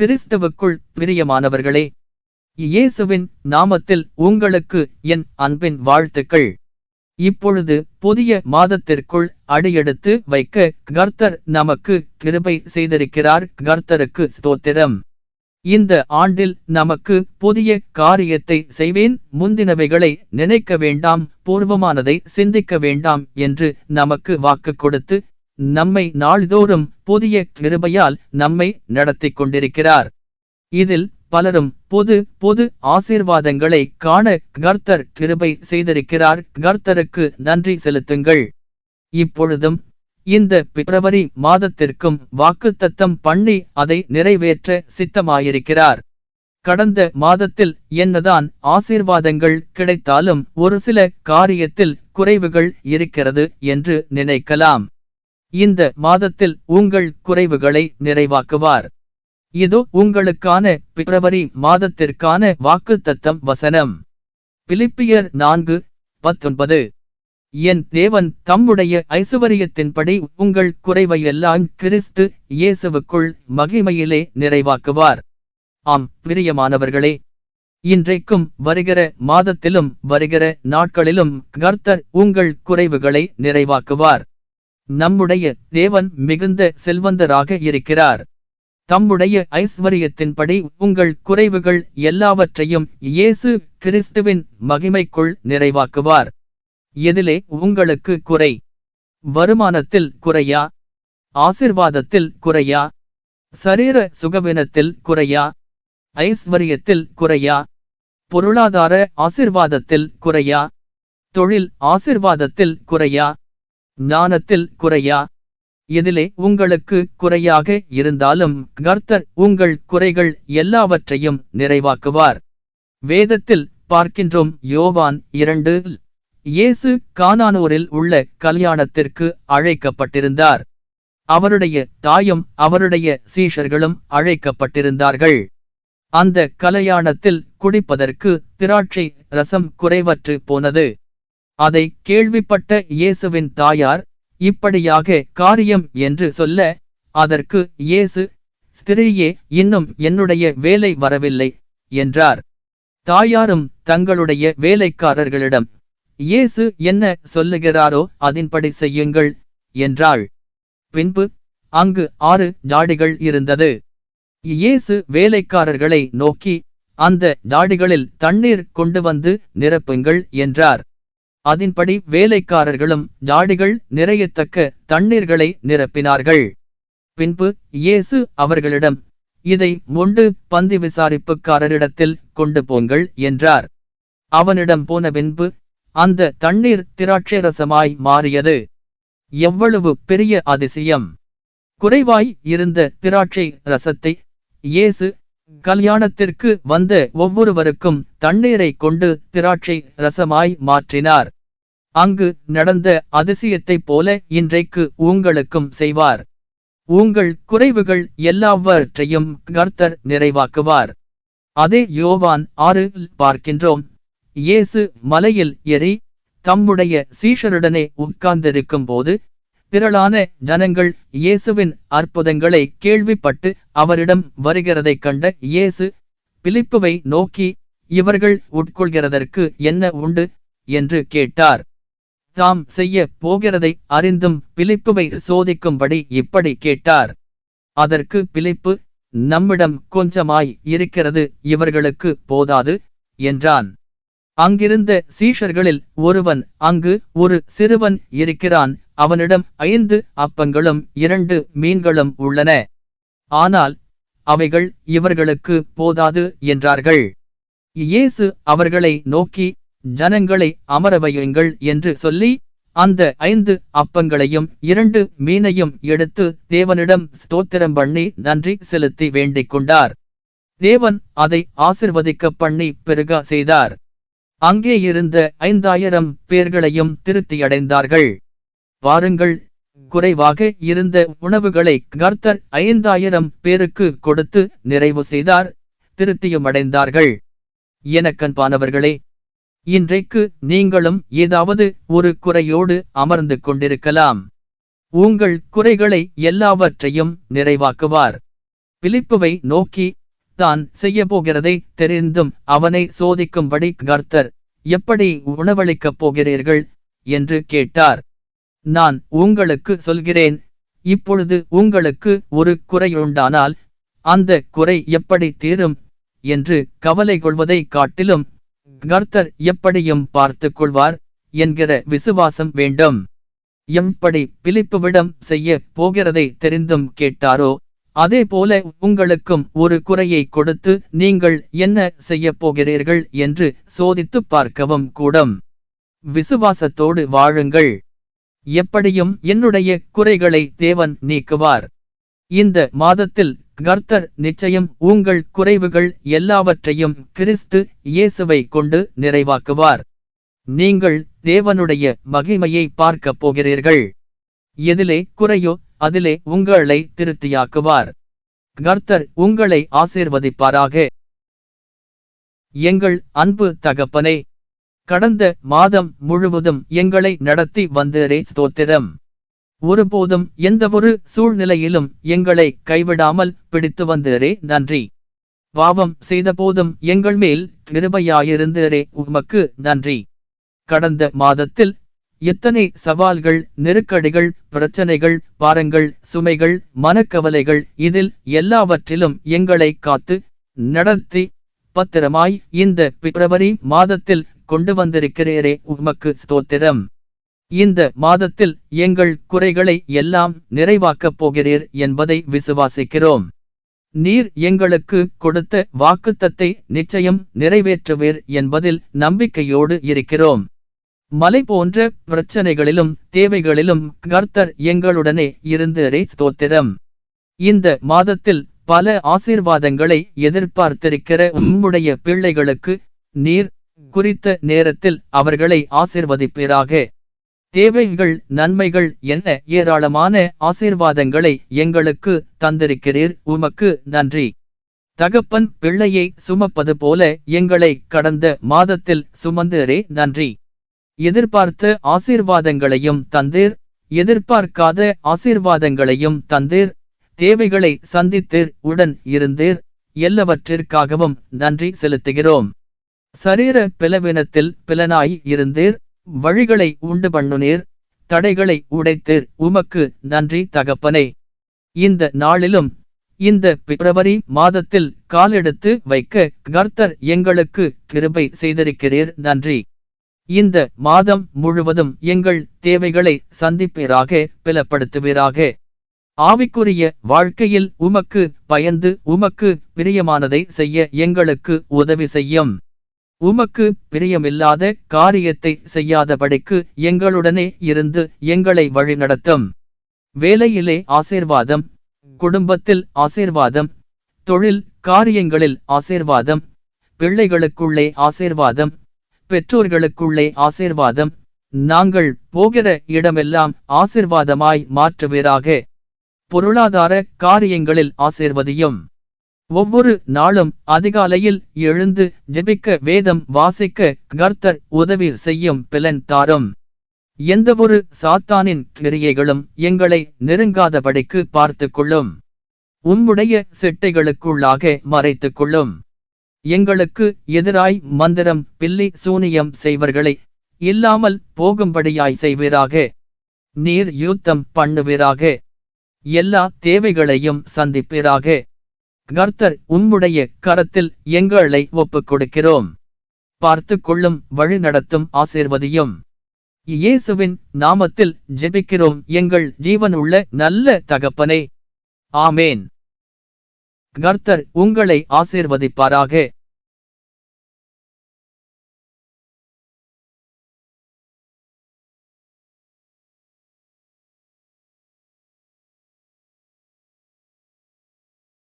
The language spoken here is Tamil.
கிறிஸ்தவுக்குள் பிரியமானவர்களே இயேசுவின் நாமத்தில் உங்களுக்கு என் அன்பின் வாழ்த்துக்கள். இப்பொழுது புதிய மாதத்திற்குள் அடியெடுத்து வைக்க கர்த்தர் நமக்கு கிருபை செய்திருக்கிறார் கர்த்தருக்கு ஸ்தோத்திரம். இந்த ஆண்டில் நமக்கு புதிய காரியத்தை செய்வேன் முந்தினவைகளை நினைக்க வேண்டாம் பூர்வமானதை சிந்திக்க வேண்டாம் என்று நமக்கு வாக்கு கொடுத்து நம்மை நாள்தோறும் புதிய கிருபையால் நம்மை நடத்திக் கொண்டிருக்கிறார். இதில் பலரும் பொது பொது ஆசீர்வாதங்களை காண கர்த்தர் கிருபை செய்திருக்கிறார். கர்த்தருக்கு நன்றி செலுத்துங்கள். இப்பொழுதும் இந்த பிப்ரவரி மாதத்திற்கும் வாக்குத்தத்தம் பண்ணி அதை நிறைவேற்ற சித்தமாயிருக்கிறார். கடந்த மாதத்தில் என்னதான் ஆசீர்வாதங்கள் கிடைத்தாலும் ஒரு சில காரியத்தில் குறைவுகள் இருக்கிறது என்று நினைக்கலாம். இந்த மாதத்தில் உங்கள் குறைவுகளை நிறைவாக்குவார். இது உங்களுக்கான பிப்ரவரி மாதத்திற்கான வாக்குத்தத்தம் வசனம். பிலிப்பியர் நான்கு பத்தொன்பது. என் தேவன் தம்முடைய ஐசுவரியத்தின்படி உங்கள் குறைவையெல்லாம் கிறிஸ்து இயேசுவுக்குள் மகிமையிலே நிறைவாக்குவார். ஆம் பிரியமானவர்களே. இன்றைக்கும் வருகிற மாதத்திலும் வருகிற நாட்களிலும் கர்த்தர் உங்கள் குறைவுகளை நிறைவாக்குவார். நம்முடைய தேவன் மிகுந்த செல்வந்தராக இருக்கிறார். தம்முடைய ஐஸ்வரியத்தின்படி உங்கள் குறைவுகள் எல்லாவற்றையும் இயேசு கிறிஸ்துவின் மகிமைக்குள் நிறைவாக்குவார். எதிலே உங்களுக்கு குறை. வருமானத்தில் குறையா? ஆசிர்வாதத்தில் குறையா? சரீர சுகவினத்தில் குறையா? ஐஸ்வரியத்தில் குறையா? பொருளாதார ஆசிர்வாதத்தில் குறையா? தொழில் ஆசிர்வாதத்தில் குறையா? ஞானத்தில் குறையா? இதிலே உங்களுக்கு குறையாக இருந்தாலும் கர்த்தர் உங்கள் குறைகள் எல்லாவற்றையும் நிறைவாக்குவார். வேதத்தில் பார்க்கின்றோம் யோவான் இரண்டு. இயேசு கானானூரில் உள்ள கல்யாணத்திற்கு அழைக்கப்பட்டிருந்தார். அவருடைய தாயும் அவருடைய சீஷர்களும் அழைக்கப்பட்டிருந்தார்கள். அந்த கல்யாணத்தில் குடிப்பதற்கு திராட்சை ரசம் குறைவற்று போனது. அதை கேள்விப்பட்ட இயேசுவின் தாயார் இப்படியாக காரியம் என்று சொல்ல அதற்கு இயேசு ஸ்திரியே இன்னும் என்னுடைய வேலை வரவில்லை என்றார். தாயாரும் தங்களுடைய வேலைக்காரர்களிடம் இயேசு என்ன சொல்லுகிறாரோ அதன்படி செய்யுங்கள் என்றாள். பின்பு அங்கு ஆறு ஜாடிகள் இருந்தது. இயேசு வேலைக்காரர்களை நோக்கி அந்த ஜாடிகளில் தண்ணீர் கொண்டு வந்து நிரப்புங்கள் என்றார். அதன்படி வேலைக்காரர்களும் ஜாடிகள் நிறையத்தக்க தண்ணீர்களை நிரப்பினார்கள். பின்பு இயேசு அவர்களிடம் இதை மொண்டு பந்தி விசாரிப்புக்காரரிடத்தில் கொண்டு போங்கள் என்றார். அவனிடம் போன பின்பு அந்த தண்ணீர் திராட்சரசமாய் மாறியது. எவ்வளவு பெரிய அதிசயம். குறைவாய் இருந்த திராட்சை ரசத்தை இயேசு கல்யாணத்திற்கு வந்த ஒவ்வொருவருக்கும் தண்ணீரை கொண்டு திராட்சை ரசமாய் மாற்றினார். அங்கு நடந்த அதிசயத்தைப் போல இன்றைக்கு உங்களுக்கும் செய்வார். உங்கள் குறைவுகள் எல்லாவற்றையும் கர்த்தர் நிறைவாக்குவார். அதே யோவான் ஆறு பார்க்கின்றோம். இயேசு மலையில் எரி தம்முடைய சீஷருடனே உட்கார்ந்திருக்கும் போது திரளான ஜனங்கள் இயேசுவின் அற்புதங்களை கேள்விப்பட்டு அவரிடம் வருகிறதைக் கண்ட இயேசு பிலிப்புவை நோக்கி இவர்கள் உட்கொள்கிறதற்கு என்ன உண்டு? என்று கேட்டார். தாம் செய்ய போகிறதை அறிந்தும் பிலிப்புவை சோதிக்கும்படி இப்படி கேட்டார். அதற்கு பிலிப்பு நம்மிடம் கொஞ்சமாய் இருக்கிறது இவர்களுக்கு போதாது என்றான். அங்கிருந்த சீஷர்களில் ஒருவன் அங்கு ஒரு சிறுவன் இருக்கிறான் அவனிடம் ஐந்து அப்பங்களும் இரண்டு மீன்களும் உள்ளன. ஆனால் அவைகள் இவர்களுக்கு போதாது என்றார்கள். இயேசு அவர்களை நோக்கி ஜனங்களை அமரவையுங்கள் என்று சொல்லி அந்த ஐந்து அப்பங்களையும் இரண்டு மீனையும் எடுத்து தேவனிடம் ஸ்தோத்திரம் பண்ணி நன்றி செலுத்தி வேண்டிக் கொண்டார். தேவன் அதை ஆசிர்வதிக்க பண்ணி பெருக செய்தார். அங்கே இருந்த ஐந்தாயிரம் பேர்களையும் திருப்தியடைந்தார்கள். வாருங்கள். குறைவாக இருந்த உணவுகளை கர்த்தர் ஐந்தாயிரம் பேருக்கு கொடுத்து நிறைவு செய்தார். திருப்தியுமடைந்தார்கள். எனக்கன்பானவர்களே இன்றைக்கு நீங்களும் ஏதாவது ஒரு குறையோடு அமர்ந்து கொண்டிருக்கலாம். உங்கள் குறைகளை எல்லாவற்றையும் நிறைவாக்குவார். பிலிப்புவை நோக்கி தான் செய்யப்போகிறதை தெரிந்தும் அவனை சோதிக்கும்படி கர்த்தர் எப்படி உணவளிக்கப் போகிறீர்கள்? என்று கேட்டார். நான் உங்களுக்கு சொல்கிறேன். இப்பொழுது உங்களுக்கு ஒரு குறையுண்டானால் அந்த குறை எப்படி தீரும் என்று கவலை கொள்வதைக் காட்டிலும் கர்த்தர் எப்படியும் பார்த்துக் கொள்வார் என்கிற விசுவாசம் வேண்டும். எப்படி பிலிப்புவிடம் செய்ய போகிறதை தெரிந்தும் கேட்டாரோ அதே போல உங்களுக்கும் ஒரு குறையை கொடுத்து நீங்கள் என்ன செய்யப் போகிறீர்கள் என்று சோதித்துப் பார்க்கவும் கூடும். விசுவாசத்தோடு வாழுங்கள். எப்படியும் என்னுடைய குறைகளை தேவன் நீக்குவார். இந்த மாதத்தில் கர்த்தர் நிச்சயம் உங்கள் குறைவுகள் எல்லாவற்றையும் கிறிஸ்து இயேசுவை கொண்டு நிறைவாக்குவார். நீங்கள் தேவனுடைய மகிமையை பார்க்கப் போகிறீர்கள். எதிலே குறையோ அதிலே உங்களை திருப்தியாக்குவார். கர்த்தர் உங்களை ஆசீர்வதிப்பாராக. எங்கள் அன்பு தகப்பனே கடந்த மாதம் முழுவதும் எங்களை நடத்தி வந்தரே ஸ்தோத்திரம். ஒருபோதும் எந்தவொரு சூழ்நிலையிலும் எங்களை கைவிடாமல் பிடித்து வந்தரே நன்றி. பாவம் செய்தபோதும் எங்கள் மேல் கிருபையாயிருந்தரே உமக்கு நன்றி. கடந்த மாதத்தில் எத்தனை சவால்கள் நெருக்கடிகள் பிரச்சனைகள் பாரங்கள் சுமைகள் மனக்கவலைகள் இதில் எல்லாவற்றிலும் எங்களை காத்து நடத்தி பத்திரமாய் இந்த பிப்ரவரி மாதத்தில் கொண்டு வந்திருக்கிறீரே உமக்கு ஸ்தோத்திரம். இந்த மாதத்தில் எங்கள் குறைகளை எல்லாம் நிறைவாக்கப் போகிறீர் என்பதை விசுவாசிக்கிறோம். நீர் எங்களுக்கு கொடுத்த வாக்குத்தத்தை நிச்சயம் நிறைவேற்றுவீர் என்பதில் நம்பிக்கையோடு இருக்கிறோம். மலை போன்ற பிரச்சனைகளிலும் தேவைகளிலும் கர்த்தர் எங்களுடனே இருந்தரே ஸ்தோத்திரம். இந்த மாதத்தில் பல ஆசீர்வாதங்களை எதிர்பார்த்திருக்கிற உம்முடைய பிள்ளைகளுக்கு நீர் குறித்த நேரத்தில் அவர்களை ஆசிர்வதிப்பீராக. தேவைகள் நன்மைகள் என்ன? ஏராளமான ஆசீர்வாதங்களை எங்களுக்கு தந்திருக்கிறீர். உமக்கு நன்றி. தகப்பன் பிள்ளையை சுமப்பது போல எங்களை கடந்த மாதத்தில் சுமந்தரே. நன்றி. எதிர்பார்த்த ஆசீர்வாதங்களையும் தந்தீர். எதிர்பார்க்காத ஆசீர்வாதங்களையும் தந்தீர். தேவைகளை சந்தித்தீர். உடன் இருந்தீர். எல்லாவற்றிற்காகவும் நன்றி செலுத்துகிறோம். சரீர பிளவினத்தில் பிளனாய் இருந்தீர் வழிகளை உண்டு பண்ணுனீர் தடைகளை உடைத்தீர் உமக்கு நன்றி தகப்பனே. இந்த நாளிலும் இந்த பிப்ரவரி மாதத்தில் காலெடுத்து வைக்க கர்த்தர் எங்களுக்கு கிருபை செய்திருக்கிறீர் நன்றி. இந்த மாதம் முழுவதும் எங்கள் தேவைகளை சந்திப்பீராக பிளப்படுத்துவீராக. ஆவிக்குரிய வாழ்க்கையில் உமக்கு பயந்து உமக்கு பிரியமானதை செய்ய எங்களுக்கு உதவி செய்யும். உமக்கு பிரியமில்லாத காரியத்தை செய்யாதபடிக்கு எங்களுடனே இருந்து எங்களை வழிநடத்தும். வேலையிலே ஆசீர்வாதம் குடும்பத்தில் ஆசீர்வாதம் தொழில் காரியங்களில் ஆசீர்வாதம் பிள்ளைகளுக்குள்ளே ஆசீர்வாதம் பெற்றோர்களுக்குள்ளே ஆசீர்வாதம் நாங்கள் போகிற இடமெல்லாம் ஆசீர்வாதமாய் மாற்றுவீராக. பொருளாதார காரியங்களில் ஆசீர்வதியும். ஒவ்வொரு நாளும் அதிகாலையில் எழுந்து ஜெபிக்க வேதம் வாசிக்க கர்த்தர் உதவி செய்யும் பிலன் தாரும். எந்தவொரு சாத்தானின் கிரியைகளும் எங்களை நெருங்காதபடிக்கு பார்த்து கொள்ளும் உம்முடைய சிட்டைகளுக்குள்ளாக மறைத்துக் கொள்ளும் எங்களுக்கு எதிராய் மந்திரம் பில்லி சூனியம் செய்வர்களை இல்லாமல் போகும்படியாய் செய்வீராக. நீர் யூத்தம் பண்ணுவீராக. எல்லா தேவைகளையும் சந்திப்பீராக. கர்த்தர் உம்முடைய கரத்தில் எங்களை ஒப்புக் கொடுக்கிறோம் பார்த்து கொள்ளும் வழி நடத்தும் ஆசீர்வதியும். இயேசுவின் நாமத்தில் ஜெபிக்கிறோம் எங்கள் ஜீவனுள்ள நல்ல தகப்பனே. ஆமேன். கர்த்தர் உங்களை ஆசீர்வதிப்பாராக.